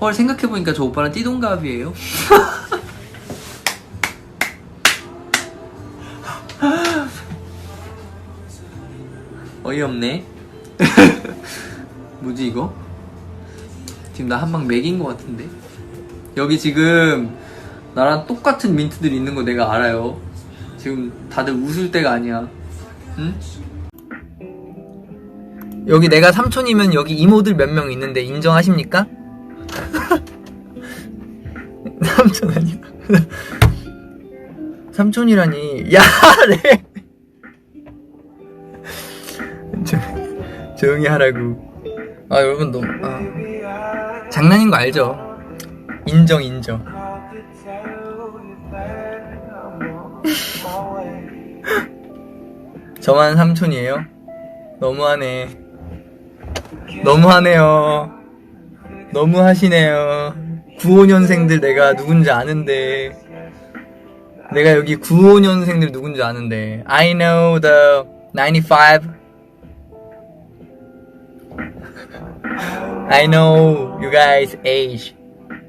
헐 생각해보니까 저 오빠랑 띠동갑이에요 어이없네 뭐지 이거? 지금 나 한 방 맥인 것 같은데 여기 지금 나랑 똑같은 민트들 있는 거 내가 알아요 지금 다들 웃을 때가 아니야 응? 여기 내가 삼촌이면 여기 이모들 몇 명 있는데 인정하십니까? 삼촌 아니야? 삼촌이라니. 야 네. 조, 조용히 하라고. 아 여러분 너무 아, 장난인 거 알죠? 인정 인정. 저만 삼촌이에요? 너무하네. 너무하네요 너무 하시네요. 95년생들 내가 누군지 아는데. 내가 여기 95년생들 누군지 아는데. I know the 95 I know you guys age